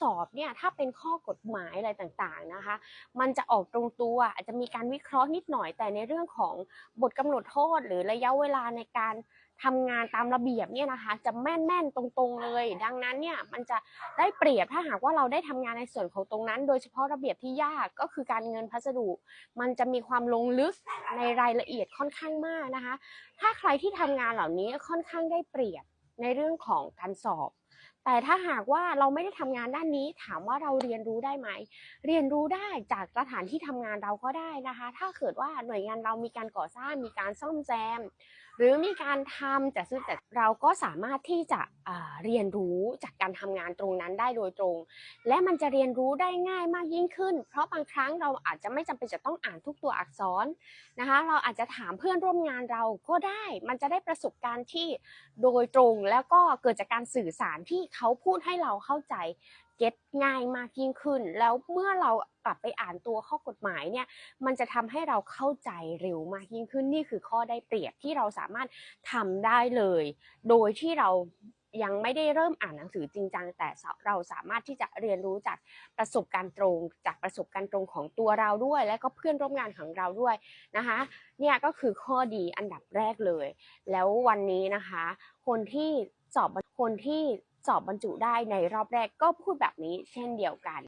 สอบเนี่ยถ้าเป็นข้อกฎหมายอะไรต่างๆนะคะ มันจะออกตรงตัวอาจจะมีการวิเคราะห์นิดหน่อยแต่ในเรื่องของบทกำหนดโทษ หรือระยะเวลาในการทำงานตามระเบียบเนี่ยนะคะ จะแม่นๆตรงๆเลย ดังนั้นเนี่ยมันจะได้เปรียบถ้าหากว่าเราได้ทำงานในส่วนของตรงนั้น โดยเฉพาะระเบียบที่ยากก็คือการเงินพัสดุ มันจะมีความลงลึกในรายละเอียดค่อนข้างมากนะคะ ถ้าใครที่ทำงานเหล่านี้ค่อนข้างได้เปรียบในเรื่องของการสอบ แต่ถ้าหากว่าเราไม่ได้ทำงานด้านนี้ ถามว่าเราเรียนรู้ได้ไหม เรียนรู้ได้จากสถานที่ทำงานเราก็ได้นะคะ ถ้าเกิดว่าหน่วยงานเรามีการก่อสร้างมีการซ่อมแซม หรือมีการทำจัดซื้อจัดเราก็สามารถที่จะเรียนรู้จากการทำงานตรงนั้นได้โดยตรง และมันจะเรียนรู้ได้ง่ายมากยิ่งขึ้น เพราะบางครั้งเราอาจจะไม่จำเป็นจะต้องอ่านทุกตัวอักษรนะคะ เราอาจจะถามเพื่อนร่วมงานเราก็ได้ มันจะได้ประสบการณ์ที่โดยตรงแล้วก็เกิดจากการสื่อสารที่เขาพูดให้เราเข้าใจเก็ตง่ายมากยิ่งขึ้น แล้วเมื่อเรากลับไปอ่านตัวข้อกฎหมายเนี่ยมันจะทำให้เราเข้าใจเร็วมากยิ่งขึ้นนี่คือข้อได้เปรียบที่เราสามารถทำได้เลย โดยที่เรายังไม่ได้เริ่มอ่านหนังสือจริงจังแต่เราสามารถที่จะเรียนรู้จากประสบการณ์ตรง จากประสบการณ์ตรงของตัวเราด้วย และก็เพื่อนร่วมงานของเราด้วยนะคะเนี่ยก็คือข้อดีอันดับแรกเลย แล้ววันนี้นะคะ คนที่สอบคนที่ สอบบรรจุได้ในรอบแรกก็พูดแบบนี้เช่นเดียวกัน